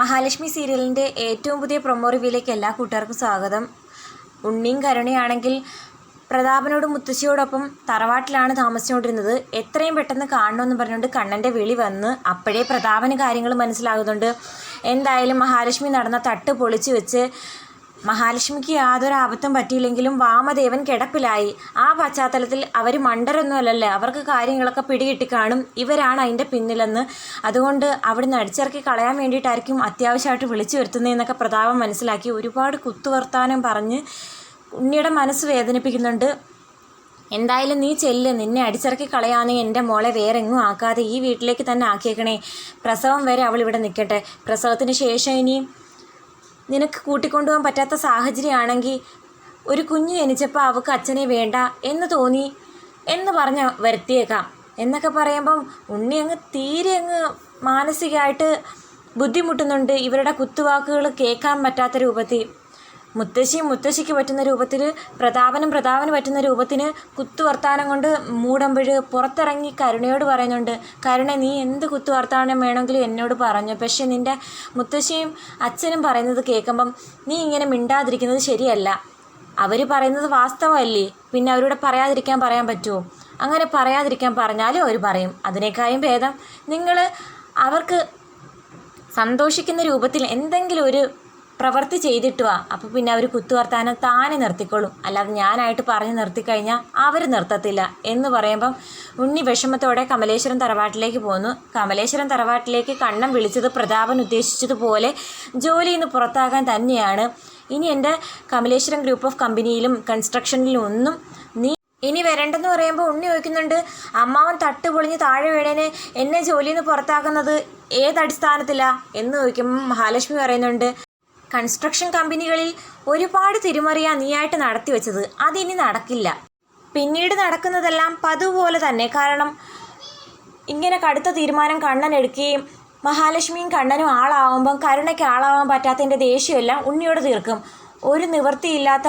മഹാലക്ഷ്മി സീരിയലിന്റെ ഏറ്റവും പുതിയ പ്രൊമോ റിവ്യൂലേക്ക് എല്ലാ കൂട്ടുകാർക്കും സ്വാഗതം. ഉണ്ണിയും കരുണയാണെങ്കിൽ പ്രതാപനോടും മുത്തശ്ശിയോടൊപ്പം തറവാട്ടിലാണ് താമസിച്ചുകൊണ്ടിരുന്നത്. എത്രയും പെട്ടെന്ന് കാണണമെന്ന് പറഞ്ഞുകൊണ്ട് കണ്ണന്റെ വിളി വന്ന് അപ്പോഴേ പ്രതാപന് കാര്യങ്ങൾ മനസ്സിലാകുന്നുണ്ട്. എന്തായാലും മഹാലക്ഷ്മി നടന്ന തട്ട് പൊളിച്ചു വെച്ച് മഹാലക്ഷ്മിക്ക് യാതൊരു ആപത്തും പറ്റിയില്ലെങ്കിലും വാമദേവൻ കിടപ്പിലായി. ആ പശ്ചാത്തലത്തിൽ അവർ മണ്ടരൊന്നും അല്ലല്ലേ അവർക്ക് കാര്യങ്ങളൊക്കെ പിടികിട്ടി കാണും. ഇവരാണ് അതിന്റെ പിന്നിലെന്ന്. അതുകൊണ്ട് അവിടുന്ന് അടിച്ചിറക്കി കളയാൻ വേണ്ടിയിട്ടായിരിക്കും അത്യാവശ്യമായിട്ട് വിളിച്ചു വരുത്തുന്നതെന്നൊക്കെ പ്രതാപം മനസ്സിലാക്കി. ഒരുപാട് കുത്തുവർത്താനം പറഞ്ഞ് ഉണ്ണിയുടെ മനസ്സ് വേദനിപ്പിക്കുന്നുണ്ട്. എന്തായാലും നീ ചെല്ല്. നിന്നെ അടിച്ചിറക്കി കളയാന്ന് എന്റെ മോളെ വേറെ എങ്ങും ആക്കാതെ ഈ വീട്ടിലേക്ക് തന്നെ ആക്കിയേക്കണേ. പ്രസവം വരെ അവൾ ഇവിടെ നിൽക്കട്ടെ. പ്രസവത്തിന് ശേഷം ഇനി നിനക്ക് കൂട്ടിക്കൊണ്ടുപോകാൻ പറ്റാത്ത സാഹചര്യമാണെങ്കിൽ ഒരു കുഞ്ഞ് ജനിച്ചപ്പോൾ അവൾക്ക് അച്ഛനെ വേണ്ട എന്ന് തോന്നി എന്ന് പറഞ്ഞ് വരുത്തിയേക്കാം. എന്നൊക്കെ പറയുമ്പം ഉണ്ണി അങ്ങ് തീരെ അങ്ങ് മാനസികമായിട്ട് ബുദ്ധിമുട്ടുന്നുണ്ട്. ഇവരുടെ കുത്തുവാക്കുകൾ കേൾക്കാൻ പറ്റാത്ത രൂപത്തിൽ മുത്തശ്ശിയും മുത്തശ്ശിക്ക് പറ്റുന്ന രൂപത്തിൽ പ്രതാപനും പ്രതാപന് പറ്റുന്ന രൂപത്തിന് കുത്തുവർത്താനം കൊണ്ട് മൂടമ്പഴ് പുറത്തിറങ്ങി കരുണയോട് പറയുന്നുണ്ട്. കരുണ നീ എന്ത് കുത്തുവർത്താനം വേണമെങ്കിലും എന്നോട് പറഞ്ഞു. പക്ഷേ നിന്റെ മുത്തശ്ശിയും അച്ഛനും പറയുന്നത് കേൾക്കുമ്പം നീ ഇങ്ങനെ മിണ്ടാതിരിക്കുന്നത് ശരിയല്ല. അവർ പറയുന്നത് വാസ്തവമല്ലേ? പിന്നെ അവരോട് പറയാതിരിക്കാൻ പറയാൻ പറ്റുമോ അങ്ങനെ പറയാതിരിക്കാൻ പറഞ്ഞാലും അവർ പറയും. അതിനേക്കാളും ഭേദം നിങ്ങൾ അവർക്ക് സന്തോഷിക്കുന്ന രൂപത്തിൽ എന്തെങ്കിലും ഒരു പ്രവൃത്തി ചെയ്തിട്ട് വാ. അപ്പോൾ പിന്നെ അവർ കുത്തുവർത്താനം താനെ നിർത്തിക്കൊള്ളും. അല്ലാതെ ഞാനായിട്ട് പറഞ്ഞ് നിർത്തിക്കഴിഞ്ഞാൽ അവർ നിർത്തത്തില്ല എന്ന് പറയുമ്പം ഉണ്ണി വിഷമത്തോടെ കമലേശ്വരം തറവാട്ടിലേക്ക് പോന്നു. കമലേശ്വരം തറവാട്ടിലേക്ക് കണ്ണം വിളിച്ചത് പ്രതാപൻ ഉദ്ദേശിച്ചതുപോലെ ജോലിയിൽ നിന്ന് പുറത്താകാൻ തന്നെയാണ്. ഇനി എന്റെ കമലേശ്വരം ഗ്രൂപ്പ് ഓഫ് കമ്പനിയിലും കൺസ്ട്രക്ഷനിലും ഒന്നും നീ ഇനി വരണ്ടെന്ന് പറയുമ്പോൾ ഉണ്ണി ചോദിക്കുന്നുണ്ട് അമ്മാവൻ തട്ട് പൊളിഞ്ഞ് താഴെ വീടേനെ എന്നെ ജോലിയിൽ നിന്ന് പുറത്താക്കുന്നത് ഏതടിസ്ഥാനത്തിലാണ് എന്ന് ചോദിക്കുമ്പോൾ മഹാലക്ഷ്മി പറയുന്നുണ്ട് കൺസ്ട്രക്ഷൻ കമ്പനികളിൽ ഒരുപാട് തിരുമറിയ നീയായിട്ട് നടത്തി വെച്ചത്. അതിനി നടക്കില്ല. പിന്നീട് നടക്കുന്നതെല്ലാം പതുപോലെ തന്നെ. കാരണം ഇങ്ങനെ കടുത്ത തീരുമാനം കണ്ണൻ എടുക്കുകയും മഹാലക്ഷ്മിയും കണ്ണനും ആളാവുമ്പം കരുണയ്ക്ക് ആളാവാൻ പറ്റാത്തതിന്റെ ദേഷ്യമെല്ലാം ഉണ്ണിയോട് തീർക്കും. ഒരു നിവൃത്തിയില്ലാത്ത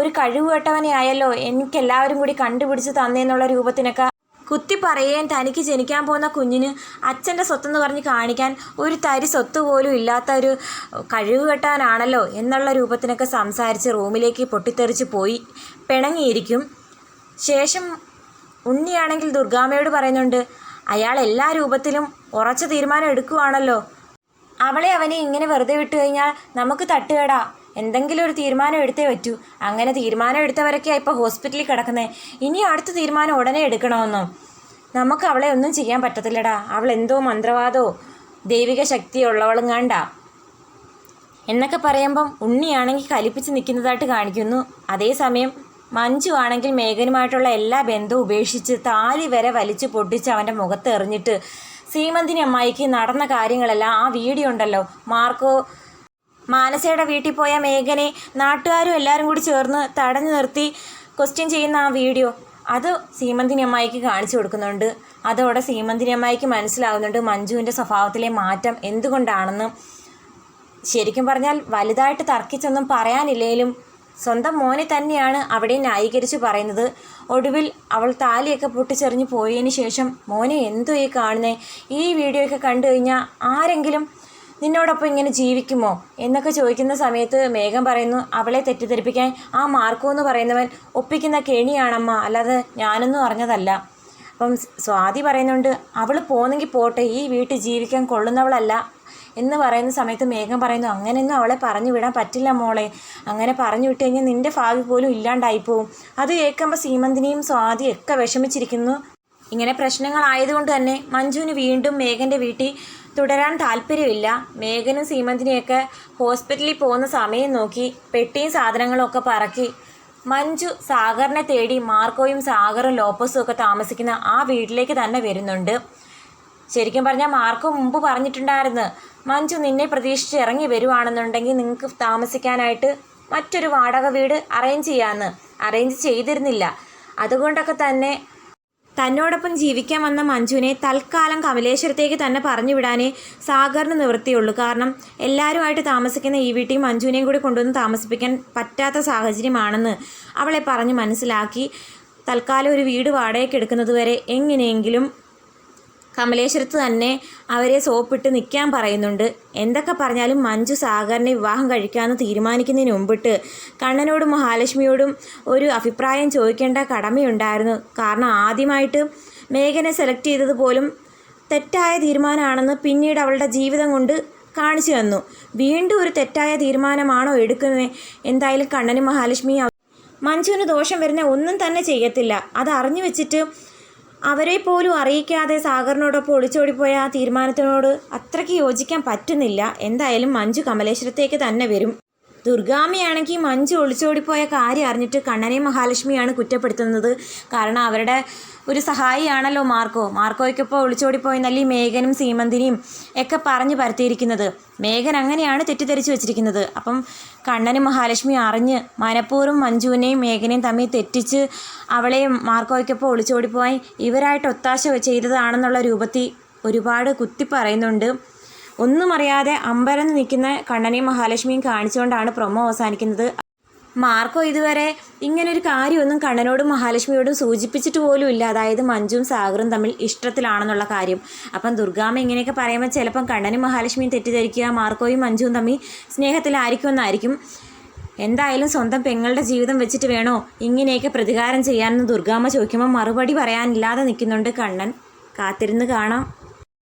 ഒരു കഴിവ് ആയല്ലോ എനിക്കെല്ലാവരും കൂടി കണ്ടുപിടിച്ച് തന്നേന്നുള്ള രൂപത്തിനൊക്കെ കുത്തി പറയുകയും തനിക്ക് ജനിക്കാൻ പോകുന്ന കുഞ്ഞിന് അച്ഛന്റെ സ്വത്തെന്ന് പറഞ്ഞ് കാണിക്കാൻ ഒരു തരി സ്വത്ത് പോലും ഇല്ലാത്ത ഒരു കഴിവ് കെട്ടാനാണല്ലോ എന്നുള്ള രൂപത്തിനൊക്കെ സംസാരിച്ച് റൂമിലേക്ക് പൊട്ടിത്തെറിച്ച് പോയി. പിണങ്ങിയിരിക്കും. ശേഷം ഉണ്ണിയാണെങ്കിൽ ദുർഗാമ്മയോട് പറയുന്നുണ്ട് അയാൾ എല്ലാ രൂപത്തിലും ഉറച്ച തീരുമാനം എടുക്കുവാണല്ലോ. അവളെ അവനെ ഇങ്ങനെ വെറുതെ വിട്ടു കഴിഞ്ഞാൽ നമുക്ക് തട്ടുകേടാ. എന്തെങ്കിലും ഒരു തീരുമാനം എടുത്തേ പറ്റൂ. അങ്ങനെ തീരുമാനം എടുത്തവരൊക്കെയാണ് ഇപ്പോൾ ഹോസ്പിറ്റലിൽ കിടക്കുന്നത് ഇനി അടുത്ത തീരുമാനം ഉടനെ എടുക്കണമെന്നോ നമുക്ക് അവളെ ഒന്നും ചെയ്യാൻ പറ്റത്തില്ലടാ. അവൾ എന്തോ മന്ത്രവാദമോ ദൈവിക ശക്തിയുള്ളവളും കണ്ടാ എന്നൊക്കെ പറയുമ്പം ഉണ്ണിയാണെങ്കിൽ കലിപ്പിച്ച് നിൽക്കുന്നതായിട്ട് കാണിക്കുന്നു. അതേസമയം മഞ്ജു ആണെങ്കിൽ മേഘനുമായിട്ടുള്ള എല്ലാ ബന്ധവും ഉപേക്ഷിച്ച് താലി വരെ വലിച്ചു പൊട്ടിച്ച് അവന്റെ മുഖത്ത് എറിഞ്ഞിട്ട് സീമന്തിനി അമ്മായിക്ക് നടന്ന കാര്യങ്ങളെല്ലാം ആ വീഡിയോ ഉണ്ടല്ലോ. മാർക്കോ മാനസയുടെ വീട്ടിൽ പോയ മേഘനെ നാട്ടുകാരും എല്ലാവരും കൂടി ചേർന്ന് തടഞ്ഞു നിർത്തി ക്വസ്റ്റ്യൻ ചെയ്യുന്ന ആ വീഡിയോ അത് സീമന്തിനി അമ്മായിക്ക് കാണിച്ചു കൊടുക്കുന്നുണ്ട്. അതോടെ സീമന്തിനി അമ്മായിക്ക് മനസ്സിലാവുന്നുണ്ട് മഞ്ജുവിന്റെ സ്വഭാവത്തിലെ മാറ്റം എന്തുകൊണ്ടാണെന്ന്. ശരിക്കും പറഞ്ഞാൽ വലുതായിട്ട് തർക്കിച്ചൊന്നും പറയാനില്ലെങ്കിലും സ്വന്തം മോനെ തന്നെയാണ് അവിടെ ന്യായീകരിച്ച് പറയുന്നത്. ഒടുവിൽ അവൾ താലിയൊക്കെ പൊട്ടിച്ചെറിഞ്ഞ് പോയതിന് ശേഷം മോനെ എന്തോ ഈ കാണുന്നേ? ഈ വീഡിയോ ഒക്കെ കണ്ടു കഴിഞ്ഞാൽ ആരെങ്കിലും നിന്നോടൊപ്പം ഇങ്ങനെ ജീവിക്കുമോ? എന്നൊക്കെ ചോദിക്കുന്ന സമയത്ത് മേഘം പറയുന്നു അവളെ തെറ്റിദ്ധരിപ്പിക്കാൻ ആ മാർക്കോ എന്ന് പറയുന്നവൻ ഒപ്പിക്കുന്ന കെണിയാണമ്മ. അല്ലാതെ ഞാനൊന്നും അറിഞ്ഞതല്ല. അപ്പം സ്വാതി പറയുന്നുണ്ട് അവൾ പോന്നെങ്കിൽ പോട്ടെ ഈ വീട്ടിൽ ജീവിക്കാൻ കൊള്ളുന്നവളല്ല. എന്ന് പറയുന്ന സമയത്ത് മേഘം പറയുന്നു അങ്ങനെയൊന്നും അവളെ പറഞ്ഞു വിടാൻ പറ്റില്ല മോളെ. അങ്ങനെ പറഞ്ഞു വിട്ട് കഴിഞ്ഞാൽ നിന്റെ ഭാവി പോലും ഇല്ലാണ്ടായിപ്പോവും അത് കേൾക്കുമ്പോൾ സീമന്തിനെയും സ്വാതിയൊക്കെ ഒക്കെ വിഷമിച്ചിരിക്കുന്നു. ഇങ്ങനെ പ്രശ്നങ്ങളായതുകൊണ്ട് തന്നെ മഞ്ജുവിന് വീണ്ടും മേഘന്റെ വീട്ടിൽ തുടരാൻ താല്പര്യമില്ല. മേഘനും സീമന്തിനെയൊക്കെ ഹോസ്പിറ്റലിൽ പോകുന്ന സമയം നോക്കി പെട്ടിയും സാധനങ്ങളൊക്കെ പറക്കി. മഞ്ജു സാഗറിനെ തേടി മാർക്കോയും സാഗറും ലോപ്പസും ഒക്കെ താമസിക്കുന്ന ആ വീട്ടിലേക്ക് തന്നെ വരുന്നുണ്ട്. ശരിക്കും പറഞ്ഞാൽ മാർക്കോ മുമ്പ് പറഞ്ഞിട്ടുണ്ടായിരുന്നു മഞ്ജു നിന്നെ പ്രതീക്ഷിച്ച് ഇറങ്ങി വരുവാണെന്നുണ്ടെങ്കിൽ നിങ്ങൾക്ക് താമസിക്കാനായിട്ട് മറ്റൊരു വാടക വീട് അറേഞ്ച് ചെയ്യാമെന്ന് അറേഞ്ച് ചെയ്തിരുന്നില്ല. അതുകൊണ്ടൊക്കെ തന്നെ തന്നോടൊപ്പം ജീവിക്കാൻ വന്ന മഞ്ജുവിനെ തൽക്കാലം കമലേശ്വരത്തേക്ക് തന്നെ പറഞ്ഞു വിടാനേ സാഗറിന് നിവൃത്തിയുള്ളൂ. കാരണം എല്ലാവരുമായിട്ട് താമസിക്കുന്ന ഈ വീട്ടിൽ മഞ്ജുവിനെയും കൂടി കൊണ്ടുവന്ന് താമസിപ്പിക്കാൻ പറ്റാത്ത സാഹചര്യമാണെന്ന് അവളെ പറഞ്ഞ് മനസ്സിലാക്കി. തൽക്കാലം ഒരു വീട് വാടകയ്ക്ക് എടുക്കുന്നത് വരെ എങ്ങനെയെങ്കിലും കമലേശ്വരത്ത് തന്നെ അവരെ സോപ്പിട്ട് നിൽക്കാൻ പറയുന്നുണ്ട്. എന്തൊക്കെ പറഞ്ഞാലും മഞ്ജു സാഗറിനെ വിവാഹം കഴിക്കാമെന്ന് തീരുമാനിക്കുന്നതിന് മുമ്പിട്ട് കണ്ണനോടും മഹാലക്ഷ്മിയോടും ഒരു അഭിപ്രായം ചോദിക്കേണ്ട കടമയുണ്ടായിരുന്നു. കാരണം ആദ്യമായിട്ട് മേഘനെ സെലക്ട് ചെയ്തത് പോലും തെറ്റായ തീരുമാനമാണെന്ന് പിന്നീട് അവളുടെ ജീവിതം കൊണ്ട് കാണിച്ചു തന്നു. വീണ്ടും ഒരു തെറ്റായ തീരുമാനമാണോ എടുക്കുന്നത്? എന്തായാലും കണ്ണനും മഹാലക്ഷ്മിയും മഞ്ജുവിന് ദോഷം വരുന്ന ഒന്നും തന്നെ ചെയ്യത്തില്ല. അത് അറിഞ്ഞു വെച്ചിട്ട് അവരെ പോലും അറിയിക്കാതെ സാഗറിനോടൊപ്പം ഒളിച്ചോടിപ്പോയ ആ തീരുമാനത്തിനോട് അത്രയ്ക്ക് യോജിക്കാൻ പറ്റുന്നില്ല. എന്തായാലും മഞ്ജു കമലേശ്വരത്തേക്ക് തന്നെ വരും. ദുർഗാമിയാണെങ്കിൽ മഞ്ജു ഒളിച്ചോടിപ്പോയ കാര്യം അറിഞ്ഞിട്ട് കണ്ണനെയും മഹാലക്ഷ്മിയാണ് കുറ്റപ്പെടുത്തുന്നത്. കാരണം അവരുടെ ഒരു സഹായിയാണല്ലോ മാർക്കോ. മാർക്കോയ്ക്കൊപ്പം ഒളിച്ചോടിപ്പോയെന്നല്ല ഈ മേഘനും സീമന്തിനിയും ഒക്കെ പറഞ്ഞു പരത്തിയിരിക്കുന്നത്. മേഘൻ അങ്ങനെയാണ് തെറ്റിദ്ധരിച്ചു വെച്ചിരിക്കുന്നത്. അപ്പം കണ്ണനും മഹാലക്ഷ്മി അറിഞ്ഞ് മനഃപൂർവം മഞ്ജുവിനെയും മേഘനെയും തമ്മിൽ തെറ്റിച്ച് അവളെയും മാർക്കോയ്ക്കൊപ്പം ഒളിച്ചോടിപ്പോയി ഇവരായിട്ട് ഒത്താശ ചെയ്തതാണെന്നുള്ള രൂപത്തിൽ ഒരുപാട് കുത്തി പറയുന്നുണ്ട്. ഒന്നും അറിയാതെ അമ്പരന്ന് നിൽക്കുന്ന കണ്ണനെയും മഹാലക്ഷ്മിയും കാണിച്ചുകൊണ്ടാണ് പ്രൊമോ അവസാനിക്കുന്നത്. മാർക്കോ ഇതുവരെ ഇങ്ങനൊരു കാര്യമൊന്നും കണ്ണനോടും മഹാലക്ഷ്മിയോടും സൂചിപ്പിച്ചിട്ട് പോലും ഇല്ല. അതായത് മഞ്ജുവും സാഗറും തമ്മിൽ ഇഷ്ടത്തിലാണെന്നുള്ള കാര്യം. അപ്പം ദുർഗാമ്മ ഇങ്ങനെയൊക്കെ പറയുമ്പോൾ ചിലപ്പം കണ്ണനും മഹാലക്ഷ്മിയും തെറ്റിദ്ധരിക്കുക മാർക്കോയും മഞ്ജുവും തമ്മിൽ സ്നേഹത്തിലായിരിക്കുമെന്നായിരിക്കും. എന്തായാലും സ്വന്തം പെങ്ങളുടെ ജീവിതം വെച്ചിട്ട് വേണോ ഇങ്ങനെയൊക്കെ പ്രതികാരം ചെയ്യാനെന്ന് ദുർഗാമ്മ ചോദിക്കുമ്പോൾ മറുപടി പറയാനില്ലാതെ നിൽക്കുന്നുണ്ട് കണ്ണൻ. കാത്തിരുന്ന് കാണാം.